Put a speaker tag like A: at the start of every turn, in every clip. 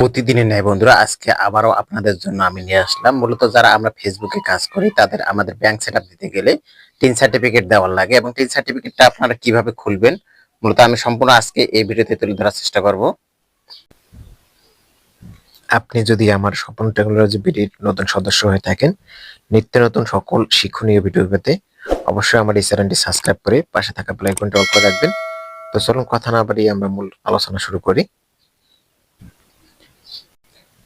A: প্রতিদিনের ন্যায় বন্ধুরা, আজকে আবারও আপনাদের জন্য আমি নিয়ে আসলাম। মূলত যারা আমরা ফেসবুকে কাজ করি, তাদের আমাদের ব্যাংক সেট দিতে গেলে টিন সার্টিফিকেট দেওয়ার লাগে এবং টিন সার্টিফিকেটটা আপনারা কীভাবে খুলবেন, মূলত আমি সম্পূর্ণ আজকে এই ভিডিওতে তুলে ধরার চেষ্টা করব। আপনি যদি আমার স্বপ্ন টেকনোলজি বিডির নতুন সদস্য হয়ে থাকেন, নিত্য নতুন সকল শিক্ষণীয় ভিডিও পেতে অবশ্যই আমার এই চ্যানেলটি সাবস্ক্রাইব করে পাশে থাকা বেল আইকনটি অল করে রাখবেন। তো চলুন কথা না বাড়িয়ে আমরা মূল আলোচনা শুরু করি।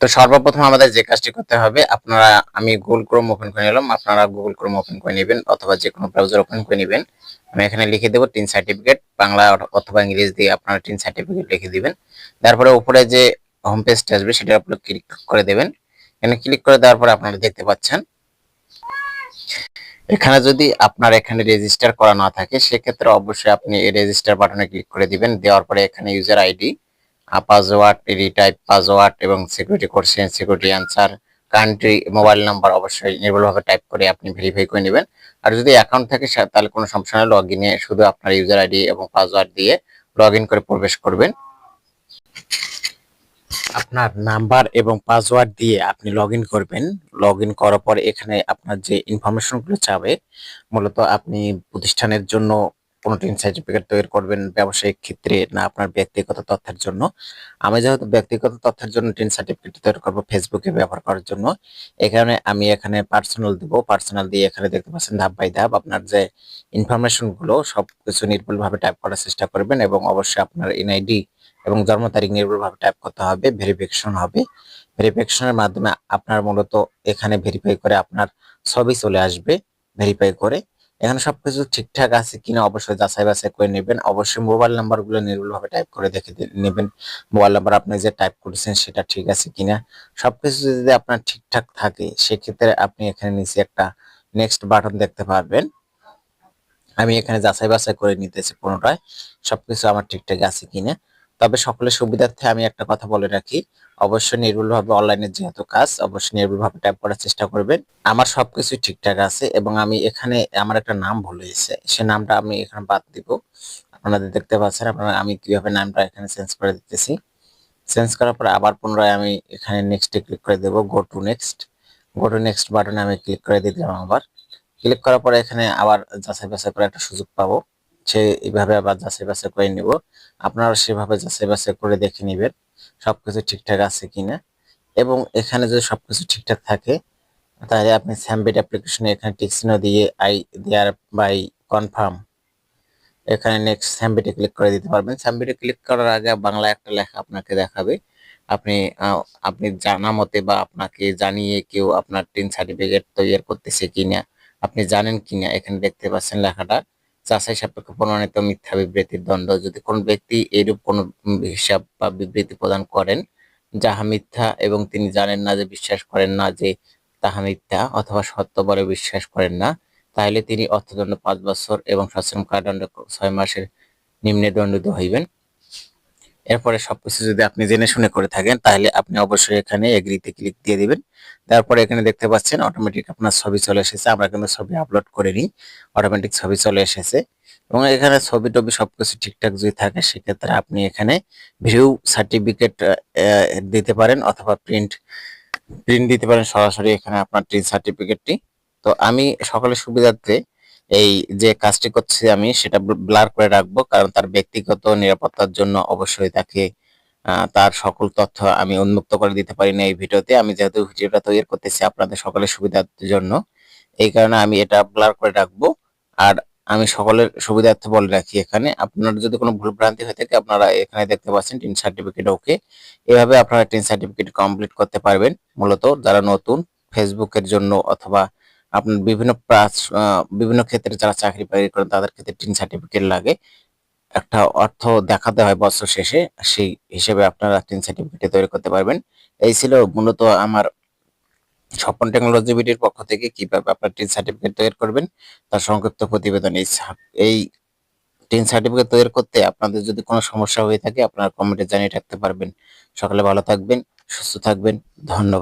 A: তো সর্বপ্রথম আমাদের যে কাজটি করতে হবে, আপনারা, আমি গুগল ক্রোম ওপেন করে নিলাম, আপনারা গুগল ক্রোম ওপেন করে নেবেন অথবা যে কোনো ব্রাউজার ওপেন করে নেবেন। আমি এখানে লিখে দেবো টিন সার্টিফিকেট বাংলা অথবা ইংরেজি দিয়ে আপনারা টিন সার্টিফিকেট লিখে দিবেন। তারপরে উপরে যে হোম পেজটা আসবে, সেটার উপরে ক্লিক করে দেবেন। এখানে ক্লিক করে দেওয়ার পরে আপনারা দেখতে পাচ্ছেন, এখানে যদি আপনার এখানে রেজিস্টার করা না থাকে, সেক্ষেত্রে অবশ্যই আপনি এই রেজিস্টার বাটনে ক্লিক করে দিবেন। দেওয়ার পরে এখানে user ID password retype password এবং security question security answer country mobile number অবশ্যই নির্ভুলভাবে টাইপ করে আপনি ভেরিফাই করে নেবেন। আর যদি অ্যাকাউন্ট থাকে তাহলে কোনো সমস্যা নেই লগ ইনে শুধু আপনার ইউজার আইডি এবং পাসওয়ার্ড দিয়ে লগ করে প্রবেশ করবেন। আপনার নাম্বার এবং পাসওয়ার্ড দিয়ে আপনি লগ করবেন। লগ করার পর এখানে আপনার যে ইনফরমেশনগুলো চাবে, মূলত আপনি প্রতিষ্ঠানের জন্য কোনো টিন সার্টিফিকেট তৈরি করবেন ব্যবসায়িক ক্ষেত্রে না আপনার ব্যক্তিগত তথ্যের জন্য। আমি যেহেতু ব্যক্তিগত তথ্যের জন্য টিন সার্টিফিকেট তৈরি করব ফেসবুকে ব্যবহার করার জন্য। এখানে আমি এখানে পার্সোনাল দিব। পার্সোনাল দিয়ে এখানে দেখতে পাচ্ছেন ধাপ বাই ধাপ আপনার যে ইনফরমেশনগুলো সবকিছু নির্ভুলভাবে টাইপ করার চেষ্টা করবেন এবং অবশ্যই আপনার এনআইডি এবং জন্ম তারিখ নির্ভুলভাবে টাইপ করতে হবে ভেরিফিকেশন হবে। ভেরিফিকেশনের মাধ্যমে আপনার মূলত এখানে ভেরিফাই করে আপনার ছবি চলে আসবে ভেরিফাই করে এখানে সবকিছু ঠিকঠাক আছে কিনা অবশ্যই যাচাই বাছাই করে নেবেন। অবশ্যই মোবাইল নাম্বারগুলো নির্ভুলভাবে টাইপ করে দেখে নেবেন। মোবাইল নাম্বার আপনি যে টাইপ করেছেন সেটা ঠিক আছে কিনা। সবকিছু যদি আপনার ঠিকঠাক থাকে, সেক্ষেত্রে আপনি এখানে নিচে একটা নেক্সট বাটন দেখতে পারবেন। আমি এখানে যাচাই বাছাই করে নিতেছি পুনরায়। সবকিছু আমার ঠিকঠাক আছে কিনা। তবে সকলের সুবিধার্থে আমি একটা কথা বলে রাখি। অবশ্যই নির্ভুলভাবে অনলাইনে যেহেতু কাজ, অবশ্যই নির্ভুলভাবে টাইপ করার চেষ্টা করবেন। আমার সবকিছু ঠিকঠাক আছে এবং আমি এখানে আমার একটা নাম ভুল হয়েছে, সে নামটা আমি এখানে বাদ দিব। আপনাদের দেখতে পাচ্ছেন, আপনারা আমি কীভাবে নামটা এখানে চেঞ্জ করে দিতেছি। চেঞ্জ করার পরে আবার পুনরায় আমি এখানে নেক্সটে ক্লিক করে দেব go to next go to next বাটনে আমি ক্লিক করে দিলাম আবার। ক্লিক করার পরে এখানে আবার যাচাই বাছাই করে একটা সুযোগ পাবো। সে এইভাবে আবার যাচাই বাছাই করে নিব। আপনারা সেভাবে যাচাই বাছাই করে দেখে নেবেন সবকিছু ঠিকঠাক আছে কিনা। এবং এখানে যদি সবকিছু ঠিকঠাক থাকে, তাহলে আপনি স্যামবিট অ্যাপ্লিকেশনে এখানে টিকসিন দিয়ে আই দেয়ার বাই কনফার্ম এখানে নেক্সট স্যামবিটে ক্লিক করে দিতে পারবেন। স্যামবিটে ক্লিক করার আগে বাংলা একটা লেখা আপনাকে দেখাবে। আপনি আপনি জানা মতে বা আপনাকে জানিয়ে কেউ আপনার টিন সার্টিফিকেট তৈরি করতেছে কিনা, আপনি জানেন কিনা, এখানে দেখতে পাচ্ছেন লেখাটা। যাচাই সাপেক্ষ প্রমাণিত মিথ্যা বিবৃতির দণ্ড। যদি কোনো ব্যক্তি এরূপ কোনো হিসাব বা বিবৃতি প্রদান করেন, যাহা মিথ্যা এবং তিনি জানেন না যে বিশ্বাস করেন না যে তাহা মিথ্যা অথবা সত্য বলে বিশ্বাস করেন না, তাহলে তিনি অর্থদণ্ড পাঁচ বছর এবং সশ্রম কারাদণ্ড ছয় মাসের নিম্নে দণ্ডিত হইবেন। এরপরে সবকিছু যদি আপনি জেনে শুনে করে থাকেন, তাহলে আপনি অবশ্যই এখানে এগ্রিতে ক্লিক দিয়ে দিবেন। তারপরে এখানে দেখতে পাচ্ছেন অটোমেটিক আপনার ছবি চলে এসেছে। আমরা কিন্তু ছবি আপলোড করে নিই। অটোমেটিক ছবি চলে এসেছে। এবং এখানে ছবি টবি সবকিছু ঠিকঠাক যদি থাকে, সেক্ষেত্রে আপনি এখানে ভিউ সার্টিফিকেট দিতে পারেন অথবা প্রিন্ট প্রিন্ট দিতে পারেন। সরাসরি এখানে আপনার সার্টিফিকেটটি তো আমি সকলের সুবিধার্থে এই যে কাজটি করছি আমি, সেটা ব্লার করে রাখব। কারণ তার ব্যক্তিগত নিরাপত্তার জন্য অবশ্যই তাকে তার সকল তথ্য আমি উন্মুক্ত করে দিতে পারি না এই ভিডিওতে। আমি যেহেতু ভিডিওটা তৈরি করতেছি আপনাদের সকলের সুবিধার জন্য, এই কারণে আমি এটা ব্লার করে রাখব। আর আমি সকলের সুবিধার্থে বলে রাখি এখানে, আপনার যদি কোনো ভুল ভ্রান্তি হয়ে থাকে, আপনারা এখানে দেখতে পাচ্ছেন টিন সার্টিফিকেট, ওকে? এভাবে আপনারা টিন সার্টিফিকেট কমপ্লিট করতে পারবেন। মূলত যারা নতুন, ফেসবুকের জন্য অথবা আপনার বিভিন্ন বিভিন্ন ক্ষেত্রে যারা চাকরি বাকরি করেন, তাদের ক্ষেত্রে টিন সার্টিফিকেট লাগে। একটা অর্থ দেখাতে হয় বছর শেষে, সেই হিসেবে আপনারা টিন সার্টিফিকেট তৈরি করতে পারবেন। এই ছিল মূলত আমার স্বপন টেকনোলজি বিডির পক্ষ থেকে কীভাবে আপনার টিন সার্টিফিকেট তৈরি করবেন। তার সংক্ষিপ্ত প্রতিবেদন এই এই টিন সার্টিফিকেট তৈরি করতে আপনাদের যদি কোনো সমস্যা হয়ে থাকে, আপনারা কমেন্টে জানিয়ে রাখতে পারবেন। সকালে ভালো থাকবেন, সুস্থ থাকবেন, ধন্যবাদ।